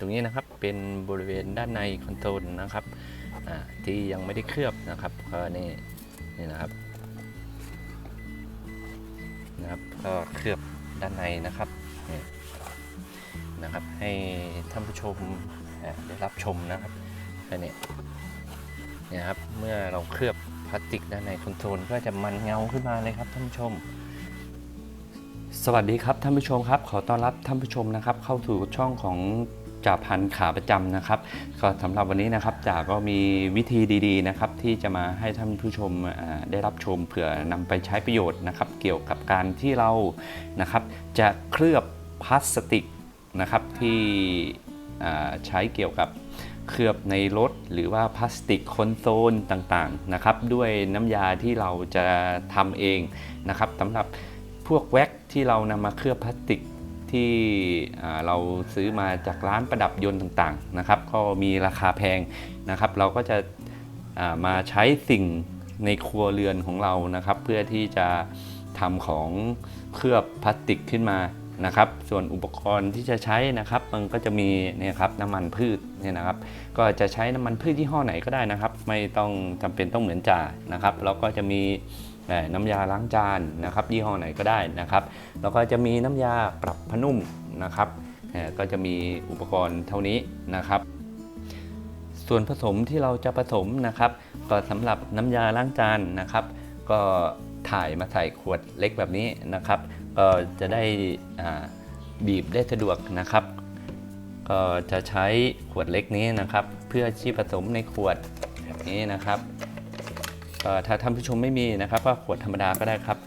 ตรงนี้นะครับเป็นบริเวณด้านในคอนโซลนะครับที่ยังไม่ได้เคลือบนะครับก็นี่นี่นะครับนะครับก็เคลือบด้านในนะครับนี่นะครับให้ท่านผู้ชมได้รับชมนะครับแค่นี้นี่ยครับเมื่อเราเคลือบพลาสติกด้านในคอนโซลก็จะมันเงาขึ้นมาเลยครับท่านผู้ชม สวัสดีครับท่านผู้ชมครับ ขอต้อนรับท่านผู้ชมนะครับ เข้าสู่ช่องของ จ่าพันขาประจำนะครับ ก็สำหรับวันนี้นะครับจ่าก็มีวิธีดีๆนะครับ ที่จะมาให้ท่านผู้ชมได้รับชมเผื่อนำไปใช้ประโยชน์นะครับ เกี่ยวกับการที่เรานะครับ จะเคลือบพลาสติกนะครับที่ใช้เกี่ยวกับเคลือบในรถหรือว่าพลาสติกคอนโซลต่างๆนะครับ ด้วยน้ำยาที่เราจะทำเองนะครับสำหรับพวกแว็กที่เรานำมาเคลือบพลาสติก ที่เราซื้อมาจากร้านประดับยนต์ต่างๆนะครับก็มีราคาแพงนะครับ เราก็จะมาใช้สิ่งในครัวเรือนของเรานะครับ เพื่อที่จะทำของเคลือบพลาสติกขึ้นมานะครับ ส่วนอุปกรณ์ที่จะใช้นะครับมันก็จะมีเนี่ยครับน้ำมันพืชเนี่ยนะครับ ก็จะใช้น้ำมันพืชที่ห้อไหนก็ได้นะครับ ไม่ต้องจำเป็นต้องเหมือนจ่านะครับแล้วก็จะมี น้ำยาล้างจานนะครับยี่ห้อไหนก็ได้นะครับ แล้วก็จะมีน้ำยาปรับผ้านุ่มนะครับก็จะมีอุปกรณ์เท่านี้นะครับ ส่วนผสมที่เราจะผสมนะครับ ก็สำหรับน้ำยาล้างจานนะครับ ก็ถ่ายมาใส่ขวดเล็กแบบนี้นะครับ ก็จะได้บีบได้สะดวกนะครับ ก็จะใช้ขวดเล็กนี้นะครับ เพื่อที่ผสมในขวดแบบนี้นะครับ ถ้าท่านผู้ชมไม่มีนะครับก็ขวดธรรมดาก็ได้ครับ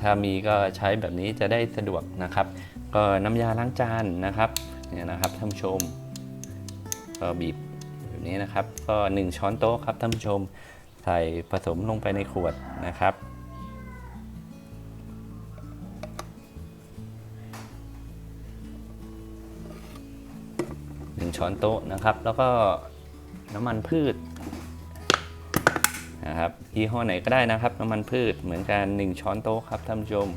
ถ้ามีก็ใช้แบบนี้จะได้สะดวกนะครับ ก็น้ำยาล้างจานนะครับเนี่ยนะครับท่านผู้ชมก็บีบแบบนี้นะครับ ก็ 1 ช้อนโต๊ะครับท่านผู้ชมใส่ผสมลงไปในขวดนะครับ1ช้อนโต๊ะนะครับ แล้วก็น้ำมันพืช นะครับยี่ห้อไหนก็ได้นะครับน้ำมันพืชเหมือนกัน 1 ช้อนโต๊ะครับท่านผู้ชม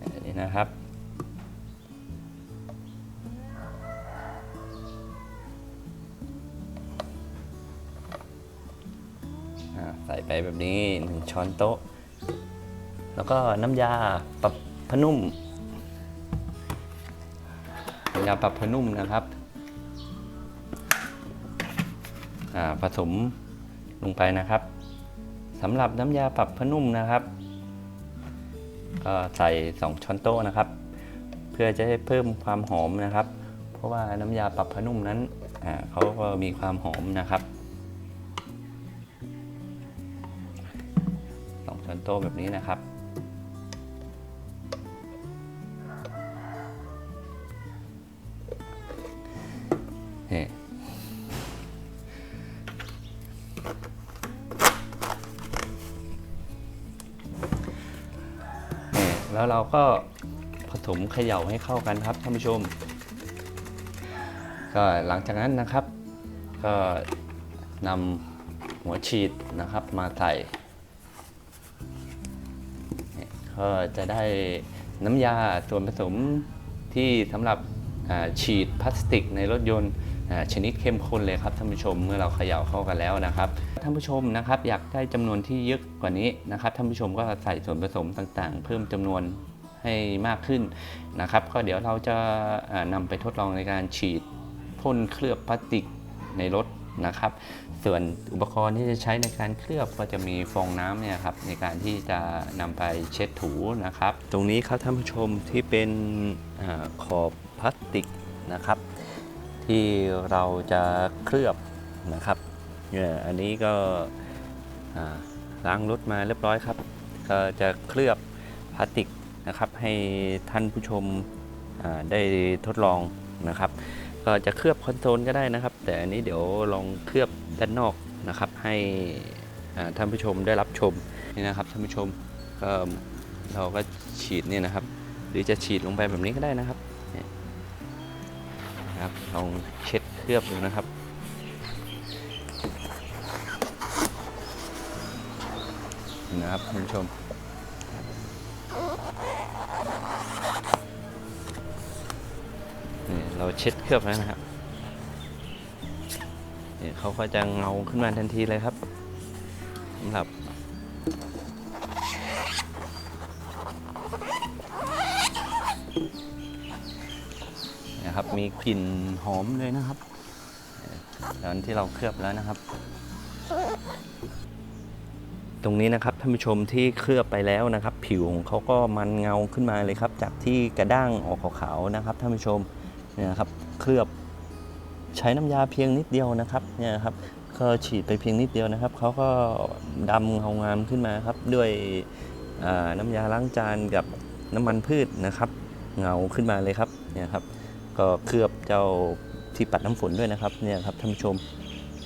อันนี้นะครับ ใส่ไปแบบนี้ 1 ช้อนโต๊ะ แล้วก็น้ำยาปรับผนุ่มน้ำยาปรับผนุ่มนะครับ ผสมลงไปนะครับสำหรับน้ำยาปรับผ้านุ่มนะครับก็ใส่ 2 ช้อนโต๊ะนะครับ เพื่อจะให้เพิ่มความหอมนะครับ เพราะว่าน้ำยาปรับผ้านุ่มนั้นเขาก็มีความหอมนะครับสองช้อนโต๊ะแบบนี้นะครับ แล้วเราก็ผสมเขย่าให้เข้ากันครับท่านผู้ชม ก็หลังจากนั้นนะครับ ก็นำหัวฉีดนะครับมาใส่ก็จะได้น้ำยาส่วนผสมที่สำหรับฉีดพลาสติกในรถยนต์ ชนิดเข้มข้นเลยครับท่านผู้ชมเมื่อเราเขย่าเข้ากันแล้วนะครับท่านผู้ชมนะครับอยากได้จำนวนที่เยอะกว่านี้นะครับท่านผู้ชมก็ใส่ส่วนผสมต่างๆ เพิ่มจำนวนให้มากขึ้นนะครับก็เดี๋ยวเราจะอ่านำไปทดลองในการฉีดพ่นเคลือบพลาสติกในรถนะครับ ส่วนอุปกรณ์ที่จะใช้ในการเคลือบก็จะมีฟองน้ำเนี่ยครับในการที่จะนำไปเช็ดถูนะครับ ตรงนี้ครับท่านผู้ชมที่เป็นอขอบพลาสติกนะครับ ที่เราจะเคลือบนะครับเนี่ยอันนี้ก็ล้างรถมาเรียบร้อยครับ ก็จะเคลือบพลาสติกนะครับ ให้ท่านผู้ชมได้ทดลองนะครับ ก็จะเคลือบคอนโซลก็ได้นะครับ แต่อันนี้เดี๋ยวลองเคลือบด้านนอกนะครับ ให้ท่านผู้ชมได้รับชมนี่นะครับท่านผู้ชมก็เราก็ฉีดเนี่ยนะครับ หรือจะฉีดลงไปแบบนี้ก็ได้นะครับ นครับลองเช็ดเคลือบดูนะครับนะครับท่านผู้ชมนี่เราเช็ดเคลือบแล้วนะครับนี่เขาก็จะเงาขึ้นมาทันทีเลยครับสำหรับ นะครับ มีกลิ่นหอมเลยนะครับตอนที่เราเคลือบแล้วนะครับ ตรงนี้นะครับท่านผู้ชมที่เคลือบไปแล้วนะครับ ผิวของเขาก็มันเงาขึ้นมาเลยครับ จากที่กระด้างออกขาวๆนะครับท่านผู้ชมเนี่ยนะครับเคลือบใช้น้ำยาเพียงนิดเดียวนะครับเนี่ยครับก็ฉีดไปเพียงนิดเดียวนะครับเขาก็ดำเงางามขึ้นมาครับ ด้วยน้ำยาล้างจานกับน้ำมันพืชนะครับ เงาขึ้นมาเลยครับเนี่ยครับ ก็เคลือบเจ้าที่ปัดน้ำฝนด้วยนะครับเนี่ยครับท่านผู้ชม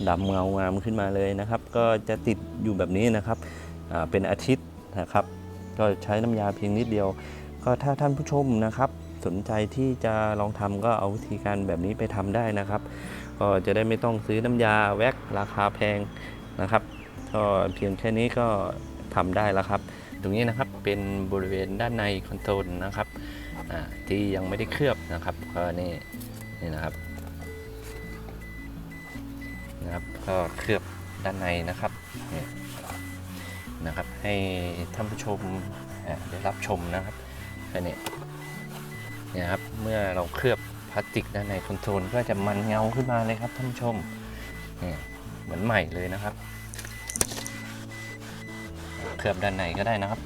ดำเงางามขึ้นมาเลยนะครับ ก็จะติดอยู่แบบนี้นะครับเป็นอาทิตย์นะครับ ก็ใช้น้ำยาเพียงนิดเดียว ก็ถ้าท่านผู้ชมนะครับ สนใจที่จะลองทำก็เอาวิธีการแบบนี้ไปทำได้นะครับ ก็จะได้ไม่ต้องซื้อน้ำยาแว็กราคาแพงนะครับก็เพียงแค่นี้ก็ทำได้แล้วครับ ตรงนี้นะครับ เป็นบริเวณด้านในคอนโทรลนะครับที่ยังไม่ได้เคลือบนะครับก็นี่นี่นะครับนะครับก็เคลือบด้านในนะครับนี่นะครับให้ท่านผู้ชมได้รับชมนะครับแค่นี้เนี่ยครับเมื่อเราเคลือบพลาสติกด้านในคอนโทรลก็จะมันเงาขึ้นมาเลยครับท่านผู้ชมนี่เหมือนใหม่เลยนะครับ เคลือบด้านในก็ได้นะครับ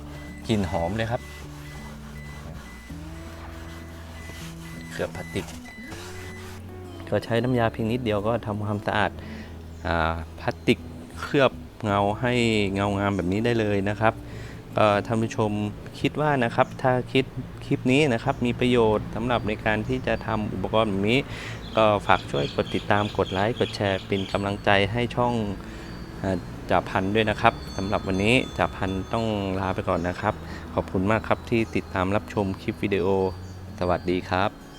กลิ่นหอมเลยครับเคลือพลาสติกก็ใช้น้ำยาเพียงนิดเดียวก็ทำความสะอาดอพลาสติกเคลือบเงาให้เงางามแบบนี้ได้เลยนะครับก็ท่านผู้ชมคิดว่านะครับ ถ้าคิดคลิปนี้นะครับ มีประโยชน์สำหรับในการที่จะทำอุปกรณ์แบบนี้ ก็ฝากช่วยกดติดตามกดไลค์กดแชร์เป็นกำลังใจให้ช่อง จ่าพันธ์ด้วยนะครับสำหรับวันนี้จ่าพันธ์ต้องลาไปก่อนนะครับ ขอบคุณมากครับที่ติดตามรับชมคลิปวิดีโอ สวัสดีครับ